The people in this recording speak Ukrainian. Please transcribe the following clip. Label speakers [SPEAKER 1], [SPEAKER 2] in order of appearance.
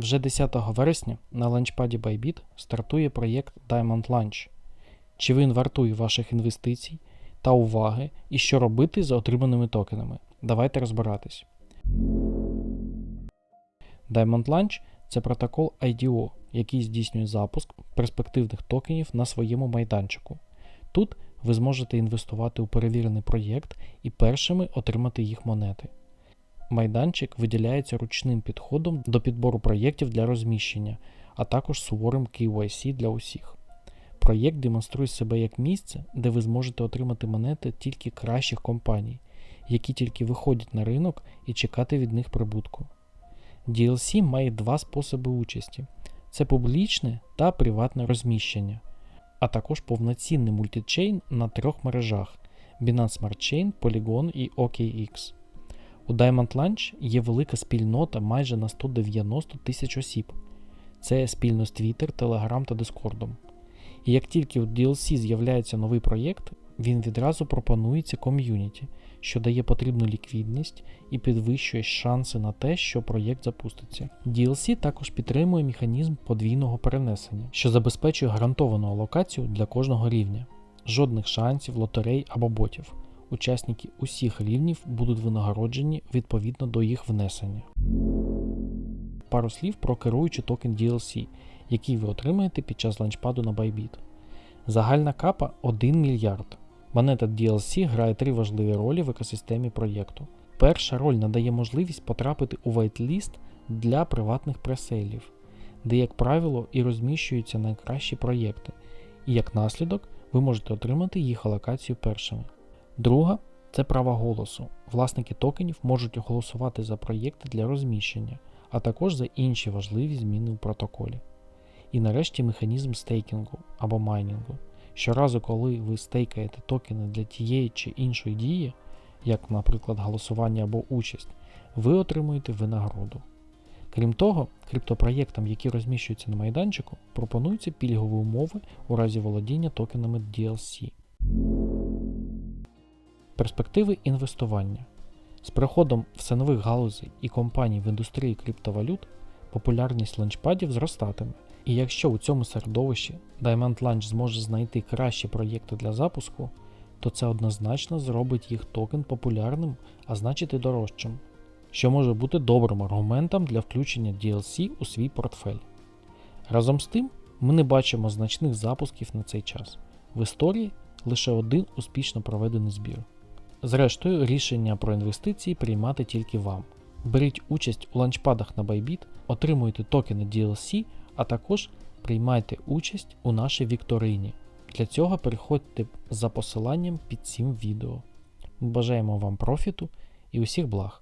[SPEAKER 1] Вже 10 вересня на ланчпаді Bybit стартує проєкт Diamond Launch. Чи він вартує ваших інвестицій та уваги, і що робити з отриманими токенами? Давайте розбиратись. Diamond Launch це протокол IDO, який здійснює запуск перспективних токенів на своєму майданчику. Тут ви зможете інвестувати у перевірений проєкт і першими отримати їх монети. Майданчик виділяється ручним підходом до підбору проєктів для розміщення, а також суворим KYC для усіх. Проєкт демонструє себе як місце, де ви зможете отримати монети тільки кращих компаній, які тільки виходять на ринок і чекати від них прибутку. DLC має два способи участі: це публічне та приватне розміщення, а також повноцінний мультичейн на трьох мережах Binance Smart Chain, Polygon і OKX. У Diamond Launch є велика спільнота майже на 190 тисяч осіб. Це спільність Twitter, Telegram та Discord. І як тільки у DLC з'являється новий проєкт, він відразу пропонується ком'юніті, що дає потрібну ліквідність і підвищує шанси на те, що проєкт запуститься. DLC також підтримує механізм подвійного перенесення, що забезпечує гарантовану алокацію для кожного рівня. Жодних шансів, лотерей або ботів. Учасники усіх рівнів будуть винагороджені відповідно до їх внесення. Пару слів про керуючий токен DLC, який ви отримаєте під час ланчпаду на Bybit. Загальна капа 1 мільярд. Монета DLC грає три важливі ролі в екосистемі проєкту. Перша роль надає можливість потрапити у вайтліст для приватних пресейлів, де, як правило, і розміщуються найкращі проєкти, і як наслідок ви можете отримати їх алокацію першими. Друга це право голосу. Власники токенів можуть голосувати за проєкти для розміщення, а також за інші важливі зміни у протоколі. І нарешті механізм стейкінгу або майнінгу. Щоразу, коли ви стейкаєте токени для тієї чи іншої дії, як, наприклад, голосування або участь, ви отримуєте винагороду. Крім того, криптопроєктам, які розміщуються на майданчику, пропонуються пільгові умови у разі володіння токенами DLC. Перспективи інвестування. З приходом все нових галузей і компаній в індустрії криптовалют популярність ланчпадів зростатиме. І якщо у цьому середовищі Diamond Launch зможе знайти кращі проєкти для запуску, то це однозначно зробить їх токен популярним, а значить і дорожчим, що може бути добрим аргументом для включення DLC у свій портфель. Разом з тим, ми не бачимо значних запусків на цей час. В історії лише один успішно проведений збір. Зрештою, рішення про інвестиції приймати тільки вам. Беріть участь у ланчпадах на Bybit, отримуйте токени DLC, а також приймайте участь у нашій вікторині. Для цього переходьте за посиланням під цим відео. Бажаємо вам профіту і усіх благ!